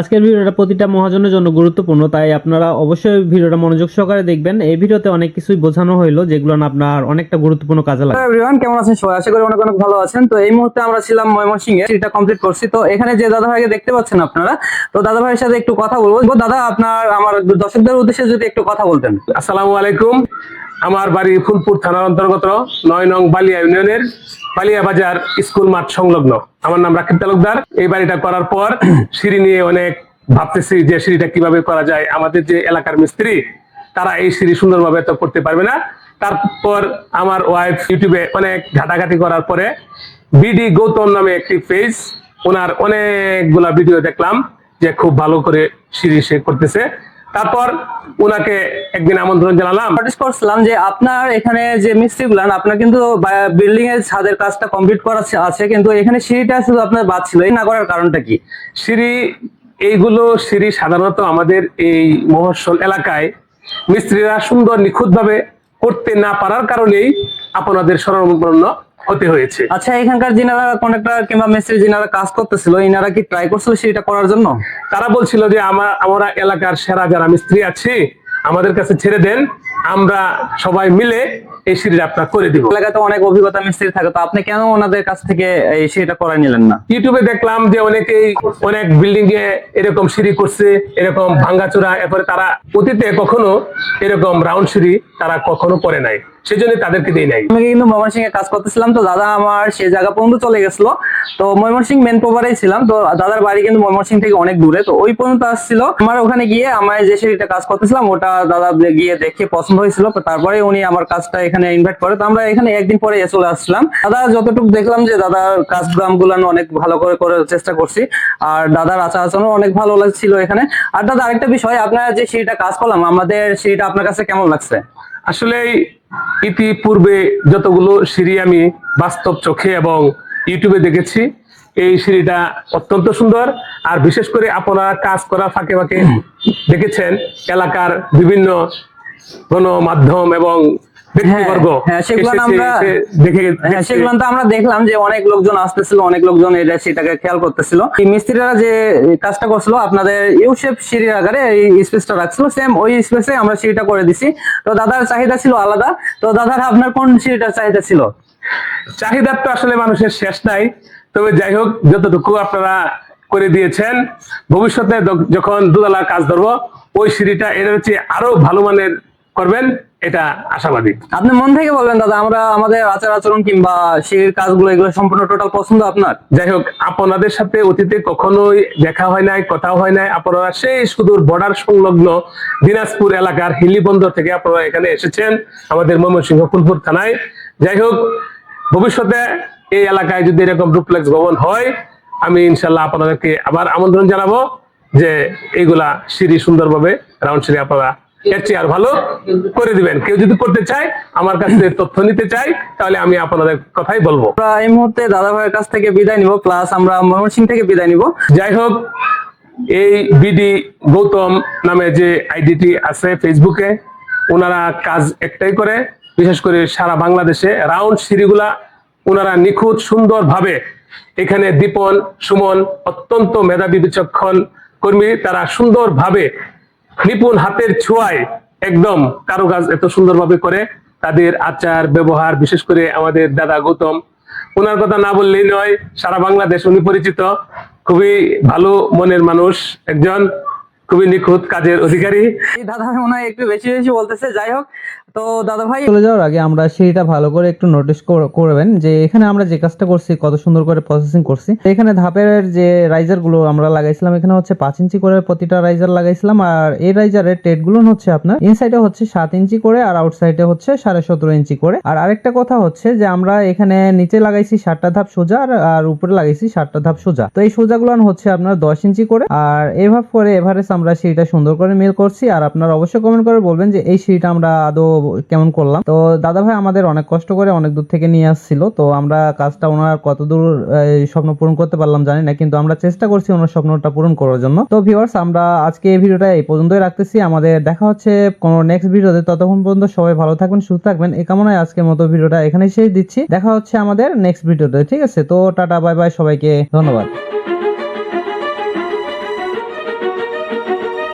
আজকের ভিডিওটা প্রতিটা মহাজনের জন্য গুরুত্বপূর্ণ তাই আপনারা অবশ্যই ভিডিওটা মনোযোগ সহকারে দেখবেন। এই ভিডিওতে অনেক কিছুই বোঝানো হইল যেগুলো না আপনার অনেকটা গুরুত্বপূর্ণ কাজে লাগবে। এভরিওয়ান কেমন আছেন সবাই? আশা করি অনেক অনেক ভালো আছেন। তো এই মুহূর্তে আমরা ছিলাম ময়মনসিংহে এটা কমপ্লিট করছি। তো এখানে যে দাদা ভাইকে দেখতে পাচ্ছেন আপনারা তো দাদা ভাইয়ের সাথে একটু কথা বলব। দাদা আপনার আমার দর্শকদের উদ্দেশ্যে যদি একটু কথা বলতেন। আসসালামু আলাইকুম। আমার বাড়ি ফুলপুর থানার অন্তর্গত নয় নং বালিয়া ইউনিয়নের বালিয়া বাজার স্কুল মাঠ সংলগ্ন। আমার নাম রাকিব তালুকদার। এই বাড়িটা করার পর সিঁড়ি নিয়ে অনেক ভাবতেছি যে সিঁড়িটা কীভাবে করা যায়। আমাদের যে এলাকার মিস্ত্রি, তারা এই সিঁড়ি সুন্দরভাবে তো করতে পারবে না। তারপর আমার ওয়াইফ ইউটিউবে অনেক ঘাটাঘাটি করার পরে বিডি গৌতম নামে একটি পেজ ওনার অনেকগুলা ভিডিও দেখলাম যে খুব ভালো করে সিঁড়ি সে করতেছে। তারপর ওনাকে একদিন আমন্ত্রণ জানালাম। নোটিস করছিলাম যে আপনার এখানে যে মিস্ত্রি গুলান আপনার কিন্তু বিল্ডিং এর ছাদের কাজটা কমপ্লিট করা আছে- কিন্তু এখানে সিঁড়িটা শুধু আপনার বাদ ছিল। এই না করার কারণটা কি? সিঁড়ি এইগুলো সিঁড়ি সাধারণত আমাদের এই মহসল এলাকায় মিস্ত্রিরা সুন্দর নিখুঁতভাবে করতে না পারার কারণেই আপনাদের স্মরণাপন্ন হতে হয়েছে। আচ্ছা এখানকার যিনারা কন্ট্রাক্টর কিংবা মিস্ত্রি যিনারা কাজ করতেছিল ইনারা কি ট্রাই করছিল সিঁড়িটা করার জন্য? তারা বলছিল যে আমার আমরা এলাকার সেরা যারা মিস্ত্রি আছি আমাদের কাছে ছেড়ে দেন আমরা সবাই মিলে এই সিঁড়িটা আপনার করে দিব। এলাকাতে অনেক অভিজ্ঞতা মিস্ত্রি থাকে তো আপনি কেন ওনাদের কাছ থেকে এই সিঁড়িটা করাই নিলেন না? ইউটিউবে দেখলাম যে অনেকেই অনেক বিল্ডিং এ এরকম সিঁড়ি করছে এরকম ভাঙ্গাচোরা এরপরে তারা অতীতে কখনো এরকম রাউন্ড সিঁড়ি তারা কখনো করে নাই। সেই জন্য তাদেরকে দেই নাই। আমি কিন্তু ময়মনসিংহে কাজ করতেছিলাম, তো দাদা আমার সেই জায়গা পর্যন্ত চলে গেছিল। তো ময়মনসিংহ মেন প্রভারেই ছিলাম, তো দাদার বাড়ি কিন্তু ময়মনসিংহ থেকে অনেক দূরে। তো ওই পর্যন্ত আসছিল। আমার ওখানে গিয়ে আমার যে সিঁড়িটা কাজ করতেছিলাম, ওটা দাদা গিয়ে দেখে পছন্দ হয়েছিল। তারপরে উনি আমার কাজটা এখানে ইনভাইট করে। তো আমরা এখানে একদিন পরে চলে আসছিলাম। দাদা যতটুকু দেখলাম যে দাদার কাজ গুলানো অনেক ভালো করে করার চেষ্টা করছি, আর দাদার আচার আচরণ অনেক ভালো লাগছিল এখানে। আর দাদা আরেকটা বিষয়, আপনার যে সিঁড়িটা কাজ করলাম, আমাদের সিঁড়িটা আপনার কাছে কেমন লাগছে? আসলে ইতিপূর্বে যতগুলো সিঁড়ি আমি বাস্তব চোখে এবং ইউটিউবে দেখেছি, এই সিঁড়িটা অত্যন্ত সুন্দর। আর বিশেষ করে আপনারা কাজ করা ফাঁকে ফাঁকে দেখেছেন, এলাকার বিভিন্ন গণমাধ্যম এবং ব্যক্তিবর্গ হ্যাঁ, সেগুলো হ্যাঁ। সেগুলো তো আমরা দেখলাম যে অনেক লোকজন আসতেছিল অনেক লোকজন এটা সেটাকে খেয়াল করতেছিল। মিস্ত্রিরা যে কাজটা করছিল আপনাদের সিঁড়ির আকারে এই স্পেসটা রাখছিল সেম ওই স্পেসে আমরা সিঁড়িটা করে দিছি। তো দাদার চাহিদা ছিল আলাদা। তো দাদার আপনার কোন সিঁড়িটার চাহিদা ছিল? চাহিদার তো আসলে মানুষের শেষ নাই। তবে যাই হোক যতটুকু আপনারা করে দিয়েছেন ভবিষ্যতে যখন দুতলা কাজ ধরবো ওই সিঁড়িটা এর হচ্ছে আরও ভালো মানের করবেন। এটা আশাবাদী। আপনি মন থেকে বলবেন দাদা আমরা আমাদের আচার আচরণ কিংবা সিঁড়ির কাজগুলো এগুলো সম্পূর্ণ টোটাল পছন্দ আপনার? যাই হোক আপনাদের সাথে অতীতে কখনোই দেখা হয় নাই কথা হয় নাই। আপনারা সেই সুদূর বর্ডার সংলগ্ন দিনাজপুর এলাকার হিলি বন্দর থেকে আপনারা এখানে এসেছেন আমাদের ময়মনসিংহ ফুলপুর থানায়। যাই হোক ভবিষ্যতে এই এলাকায় যদি এরকম ডুপ্লেক্স ভবন হয় আমি ইনশাল্লাহ আপনাদেরকে আবার আমন্ত্রণ জানাব যে এইগুলা সিঁড়ি সুন্দরভাবে রাউন্ড সিঁড়ি আপনারা এর চেয়ে আর ভালো করে দিবেন। কেউ যদি করতে চায় আমার কাছে তথ্য নিতে চাই তাহলে আমি আপনাদের কথাই বলব। এই মুহূর্তে দাদা ভাইয়ের কাছ থেকে বিদায় নিব প্লাস আমরা ময়মনসিং থেকে বিদায় নিব। যাই হোক এই বিডি গৌতম নামে যে আইডিটি আছে ফেসবুকে ওনারা কাজ একটাই করে বিশেষ করে সারা বাংলাদেশে রাউন্ড সিঁড়িগুলা ওনারা নিখুঁত সুন্দরভাবে এখানে দীপন সুমন অত্যন্ত মেধাবী বিচক্ষণ কর্মী তারা সুন্দরভাবে নিপুণ হাতের ছোঁয়ায় একদম কারুকাজ এত সুন্দরভাবে করে তাদের আচার, ব্যবহার, বিশেষ করে আমাদের দাদা গৌতম। ওনার কথা না বললেই নয়, সারা বাংলাদেশ উনি পরিচিত। খুবই ভালো মনের মানুষ একজন, খুবই নিখুঁত কাজের অধিকারী। দাদা মনে হয় একটু বেশি বেশি বলতেছে, যাই হোক। তো দাদা ভাই চলে যাওয়ার আগে আমরা সিঁড়িটা ভালো করে একটু নোটিস করবেন যে এখানে আমরা যে কাজটা করছি, কত সুন্দর করে প্রসেসিং করছি। এখানে ধাপের যে রাইজারগুলো আমরা লাগাইছিলাম, এখানে হচ্ছে পাঁচ ইঞ্চি করে প্রতিটা রাইজার লাগাইছিলাম। আর এই রাইজারের টেটগুলো হচ্ছে আপনার ইনসাইডে হচ্ছে সাত ইঞ্চি করে আর আউটসাইডে হচ্ছে সাড়ে সতেরো ইঞ্চি করে। আর আরেকটা কথা হচ্ছে যে আমরা এখানে নিচে লাগাইছি সাতটা ধাপ সোজা আর- উপরে লাগাইছি সাতটা ধাপ সোজা। তো এই সোজা গুলো হচ্ছে আপনার দশ ইঞ্চি করে। আর এভাবে করে এভারেজ আমরা সিঁড়িটা সুন্দর করে মিল করছি। আর আপনারা অবশ্যই কমেন্ট করে বলবেন যে এই সিঁড়িটা আমরা আদৌ কেমন করলাম? তো দাদা ভাই আমাদের অনেক কষ্ট করে অনেক দূর থেকে নিয়ে আসছিল, তো আমরা কাজটা ওনার কতদূর স্বপ্ন পূরণ করতে পারলাম জানি না, কিন্তু আমরা চেষ্টা করছি ওনার স্বপ্নটা পূরণ করার জন্য। তো ভিউয়ার্স আমরা আজকে এই ভিডিওটা এই পর্যন্তই রাখতেছি। আমাদের দেখা হচ্ছে কোনো নেক্সট ভিডিওতে। ততক্ষণ পর্যন্ত সবাই ভালো থাকবেন, সুস্থ থাকবেন। এই কামনায় আজকের মতো ভিডিওটা এখানেই শেষ দিচ্ছি। দেখা হচ্ছে আমাদের নেক্সট ভিডিওতে, ঠিক আছে? তো টাটা বাই বাই সবাইকে ধন্যবাদ।